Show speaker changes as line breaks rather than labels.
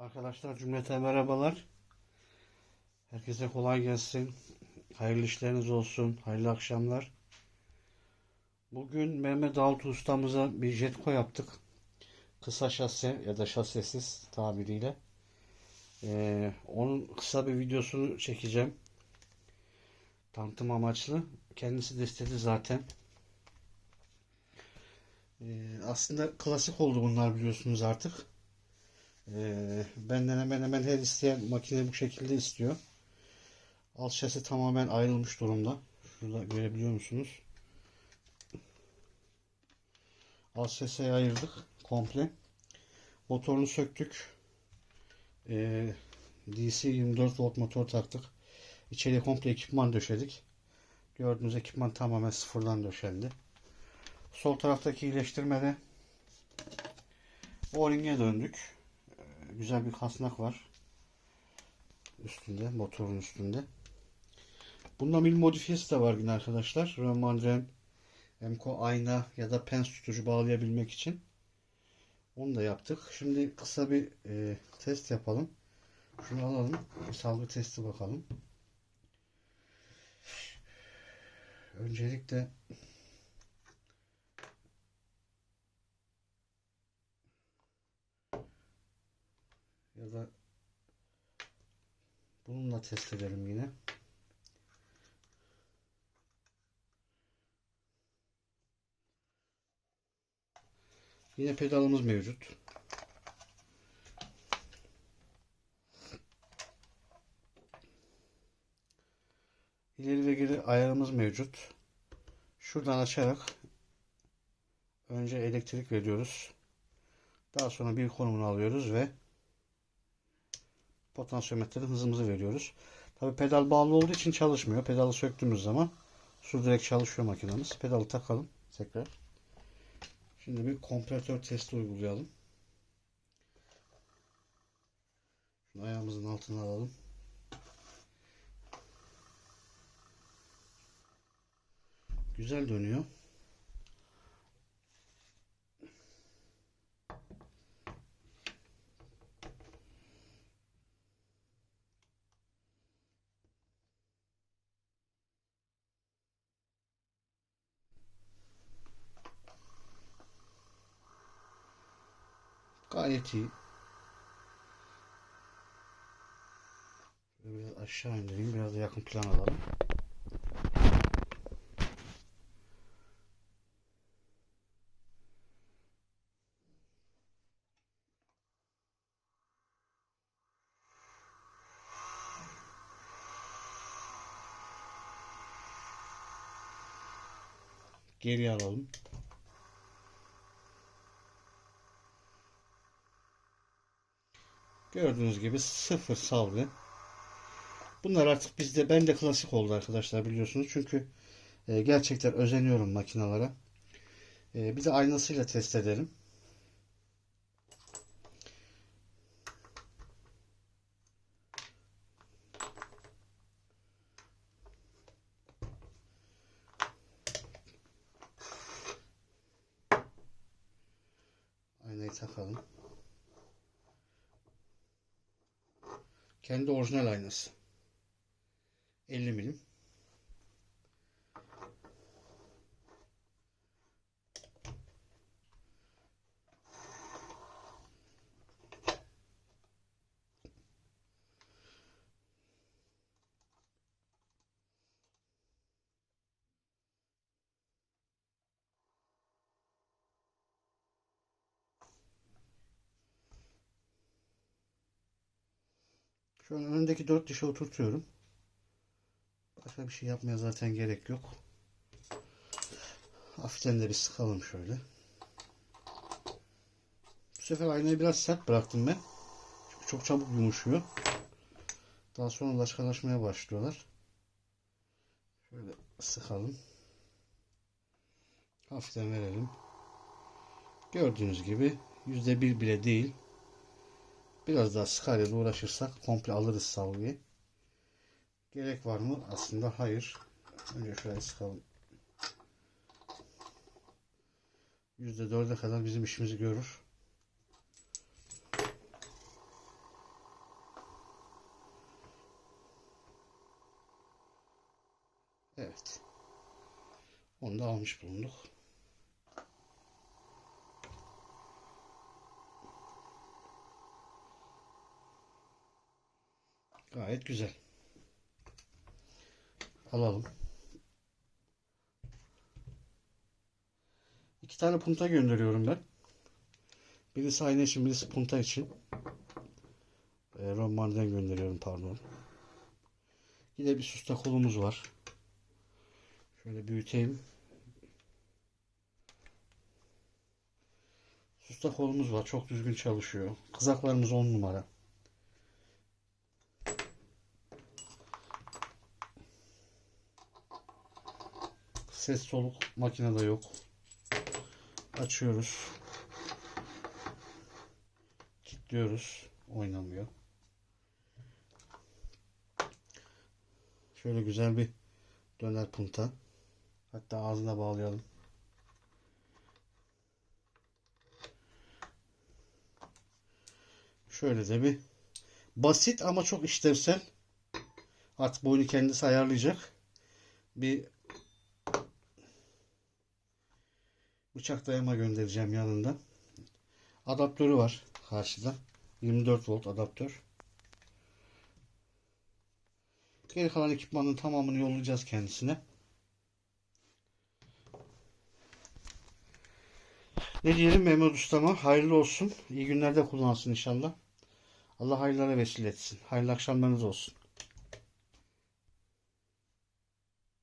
Arkadaşlar cümlete merhabalar. Herkese kolay gelsin. Hayırlı işleriniz olsun. Hayırlı akşamlar. Bugün Mehmet Davut ustamıza bir jetko yaptık. Kısa şase ya da şasesiz tabiriyle. Ee, onun kısa bir videosunu çekeceğim. Tanıtım amaçlı. Kendisi de istedi zaten. Ee, aslında klasik oldu bunlar biliyorsunuz artık. Ee, benden hemen hemen her isteyen makine bu şekilde istiyor. Alt şasi tamamen ayrılmış durumda. Şurada görebiliyor musunuz? Alt şasiyi ayırdık komple. Motorunu söktük. Ee, DC 24 volt motor taktık. İçeriye komple ekipman döşedik. Gördüğünüz ekipman tamamen sıfırdan döşendi. Sol taraftaki iyileştirmede O-ring'e döndük güzel bir kasnak var. Üstünde, motorun üstünde. Bunda bir modifiyesi de var yine arkadaşlar. Roman Rem, Emco ayna ya da pens tutucu bağlayabilmek için. Onu da yaptık. Şimdi kısa bir e, test yapalım. Şunu alalım. Salgı testi bakalım. Öncelikle ya da bununla test edelim yine. Yine pedalımız mevcut. İleri ve geri ayarımız mevcut. Şuradan açarak önce elektrik veriyoruz. Daha sonra bir konumunu alıyoruz ve potansiyometrede hızımızı veriyoruz. Tabi pedal bağlı olduğu için çalışmıyor. Pedalı söktüğümüz zaman su direkt çalışıyor makinamız. Pedalı takalım tekrar. Şimdi bir kompresör testi uygulayalım. Şunu ayağımızın altına alalım. Güzel dönüyor. Gayet iyi. Biraz aşağı indireyim. Biraz da yakın plan alalım. Geri alalım. Gördüğünüz gibi sıfır salgı. Bunlar artık bizde bende klasik oldu arkadaşlar biliyorsunuz. Çünkü e, gerçekten özeniyorum makinalara. E, bir de aynasıyla test edelim. Aynayı takalım. Kendi orijinal aynası. 50 milim. Şu an önündeki dört dişe oturtuyorum. Başka bir şey yapmaya zaten gerek yok. Hafiften de bir sıkalım şöyle. Bu sefer aynayı biraz sert bıraktım ben. Çünkü çok çabuk yumuşuyor. Daha sonra laşkalaşmaya başlıyorlar. Şöyle sıkalım. Hafiften verelim. Gördüğünüz gibi yüzde bir bile değil. Biraz daha skalyayla uğraşırsak komple alırız salgıyı. Gerek var mı? Aslında hayır. Önce şurayı sıkalım. %4'e kadar bizim işimizi görür. Evet. Onu da almış bulunduk. Gayet güzel. Alalım. İki tane punta gönderiyorum ben. Birisi ayna için, birisi punta için. E, Roman'dan gönderiyorum pardon. Yine bir susta kolumuz var. Şöyle büyüteyim. Susta kolumuz var. Çok düzgün çalışıyor. Kızaklarımız 10 numara. Ses soluk makinede yok. Açıyoruz. Kilitliyoruz. Oynamıyor. Şöyle güzel bir döner punta. Hatta ağzına bağlayalım. Şöyle de bir basit ama çok işlevsel. Artık boyunu kendisi ayarlayacak. Bir bıçak dayama göndereceğim yanında. Adaptörü var karşıda. 24 volt adaptör. Geri kalan ekipmanın tamamını yollayacağız kendisine. Ne diyelim Mehmet Usta'ma hayırlı olsun. İyi günlerde kullansın inşallah. Allah hayırlara vesile etsin. Hayırlı akşamlarınız olsun.